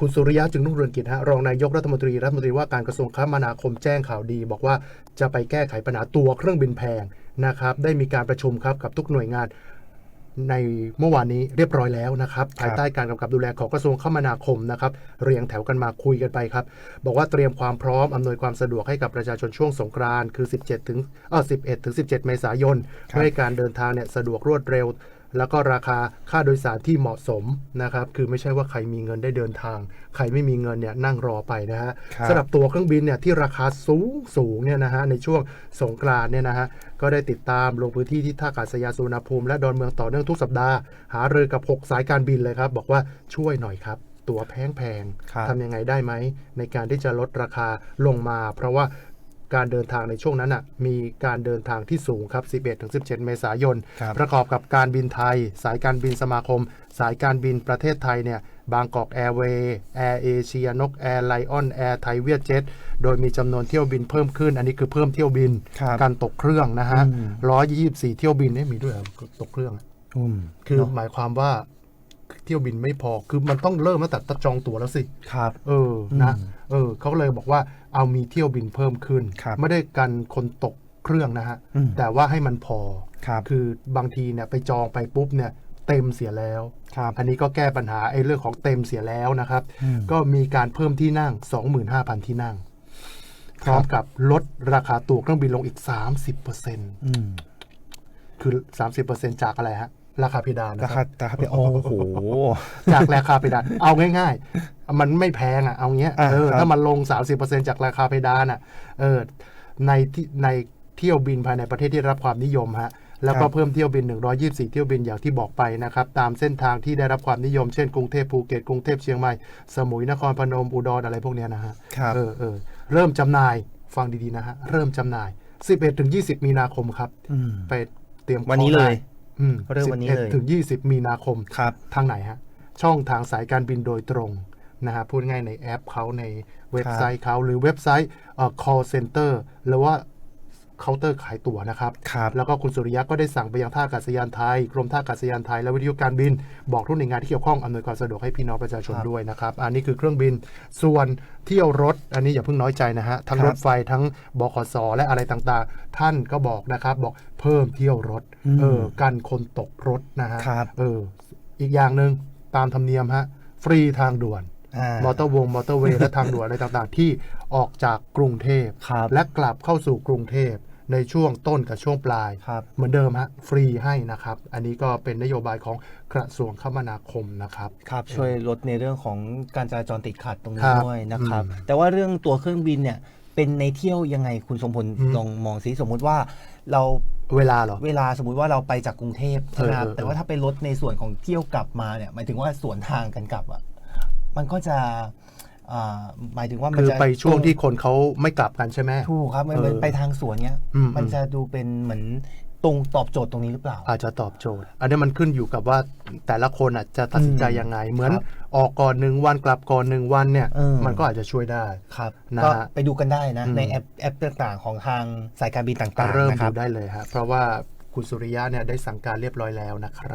คุณสุริยะจึงรุ่งเรืองกิจฮะรองนายกรัฐมนตรีรัฐมนตรีว่าการกระทรวงคมนาคมแจ้งข่าวดี บอกว่าจะไปแก้ไขปัญหาตัวเครื่องบินแพงนะครับได้มีการประชุมครับกับทุกหน่วยงานในเมื่อวานนี้เรียบร้อยแล้วนะครับภายใต้การกำกับดูแลของกระทรวงคมนาคมนะครับเรียงแถวกันมาคุยกันไปครับ บอกว่าเตรียมความพร้อมอำนวยความสะดวกให้กับประชาชนช่วงสงกรานต์คือ 17 ถึงเออ11 ถึง 17 เมษายนเพื่อให้การเดินทางเนี่ยสะดวกรวดเร็ว แล้วก็ราคาค่าโดยสารที่เหมาะสมนะครับ คือไม่ใช่ว่าใครมีเงินได้เดินทาง ใครไม่มีเงินเนี่ยนั่งรอไปนะฮะครับสำหรับตัวเครื่องบินเนี่ยที่ราคาสูงสูงเนี่ยนะฮะในช่วงสงกรานต์เนี่ยนะฮะก็ได้ติดตามลงพื้นที่ที่ท่าอากาศยานสุวรรณภูมิและดอนเมืองต่อเนื่องทุกสัปดาห์หารือกับ 6 สายการบินเลยครับ บอกว่าช่วยหน่อยครับตัวแพงแพงๆครับทำยังไงได้ไหมในการที่จะลดราคาลงมา เพราะว่า การเดินทางในช่วงนั้นอะมีการเดินทางที่สูงครับ 11-17 เมษายนครับประกอบกับการบินไทย สายการบินสมาคม สายการบินประเทศไทยเนี่ยบางกอกแอร์เวย์แอร์เอเชียนกแอร์ไลออนแอร์ไทยเวียดเจ็ตโดยมีจำนวนเที่ยวบินเพิ่มขึ้น อันนี้คือเพิ่มเที่ยวบินครับการตกเครื่องนะฮะอืม124 เที่ยวบินเนี่ยมีด้วยเหรอตกเครื่องอะอืมคือเนอะหมายความว่า เที่ยวบินไม่พอ คือมันต้องเริ่มตั้งแต่จองตั๋วแล้วสิ ครับ เออ นะอืมเออ เขาก็เลยบอกว่าเอามีเที่ยวบินเพิ่มขึ้นครับไม่ได้กันคนตกเครื่องนะฮะอืมแต่ว่าให้มันพอ ครับ คือบางทีเนี่ยไปจองไปปุ๊บเนี่ยเต็มเสียแล้วครับอันนี้ก็แก้ปัญหาไอ้เรื่องของเต็มเสียแล้วนะครับอืมก็มีการเพิ่มที่นั่ง 25,000 ที่นั่ง พร้อมกับลดราคาตั๋วเครื่องบินลงอีก 30%อืมคือ 30%จากอะไรฮะ ราคาเพดานนะราคคารับราคาเป็นโอ้โหจากราคาเพดาน เอาง่าย ๆ มันไม่แพงอะเอาเงี้ยอะเออครับถ้ามันลง 30%จากราคาเพดานอะเออในที่ในเที่ยวบินภายในประเทศที่ได้รับความนิยมฮะแล้วก็เพิ่มเที่ยวบิน 124 เที่ยวบินอย่างที่บอกไปนะครับ ตามเส้นทางที่ได้รับความนิยม เช่นกรุงเทพภูเก็ตกรุงเทพเชียงใหม่ สมุยนครพนมอุดรอะไรพวกเนี้ยนะฮะครับเออเออเริ่มจำหน่ายฟังดี ๆ นะฮะ เริ่มจำหน่าย 11ถึง20 มีนาคมครับอืมไปเตรียมวันนี้เลยอืม เริ่มวันนี้เลย11ถึง 20 มีนาคมครับทางไหนฮะ ช่องทางสายการบินโดยตรงนะฮะพูดง่ายในแอปเขาในเว็บไซต์เขาหรือเว็บไซต์เอ่อ call center หรือว่า เคาน์เตอร์ขายตั๋วนะครับ ครับ แล้วก็คุณสุริยะก็ได้สั่งไปยังท่าอากาศยานไทย กรมท่าอากาศยานไทยและวิทยุการบิน บอกทุกหน่วยงานที่เกี่ยวข้องอำนวยความสะดวกให้พี่น้องประชาชนครับด้วยนะครับ อันนี้คือเครื่องบิน ส่วนเที่ยวรถ อันนี้อย่าเพิ่งน้อยใจนะฮะ ทั้งครับรถไฟทั้งบขสและอะไรต่างๆ ท่านก็บอกนะครับ บอกเพิ่มเที่ยวรถอืมเออ กันคนตกรถนะฮะ ครับ เออ อีกอย่างหนึ่งตามธรรมเนียมฮะ ฟรีทางด่วนอ่ามอเตอร์วงมอเตอร์เวย์และทางด่วนอะไรต่างๆ ที่ออกจากกรุงเทพครับและกลับเข้าสู่กรุงเทพ ในช่วงต้นกับช่วงปลายครับเหมือนเดิมฮะฟรีให้นะครับ อันนี้ก็เป็นนโยบายของกระทรวงคมนาคมนะครับครับช่วยลดในเรื่องของการจราจรติดขัดตรงคนี้รับด้วยนะครับอืมแต่ว่าเรื่องตัวเครื่องบินเนี่ยเป็นในเที่ยวยังไงคุณสมพลอืมลองมองสิสมมุติว่าเราเวลาเหรอเวลาสมมุติว่าเราไปจากกรุงเทพใช่ไหมครับเออเออแต่ว่าถ้าไปลดในส่วนของเที่ยวกลับมาเนี่ยหมายถึงว่าสวนทางกันกลับอะมันก็จะอ่า หมายถึงว่ามันคือจะไปช่วงที่คนเขาไม่กลับกันใช่ไหมถูกครับมันเออมันไปทางสวนเนี้ยอืมมันจะดูเป็นเหมือนตรงตอบโจทย์ตรงนี้หรือเปล่า อาจจะตอบโจทย์ อันนี้มันขึ้นอยู่กับว่าแต่ละคนอะจะตัดสินใจอืมยังไง เหมือนครับออกก่อนหนึ่งวันกลับก่อนหนึ่งวันเนี่ยเออมันก็อาจจะช่วยได้ครับนะก็ฮะไปดูกันได้นะอืมในแอปแอปต่างๆ ของทางสายการบินต่างๆเริ่มนะคดูรับได้เลยฮะเพราะว่าคุณสุริยะเนี่ยได้สั่งการเรียบร้อยแล้วนะครับ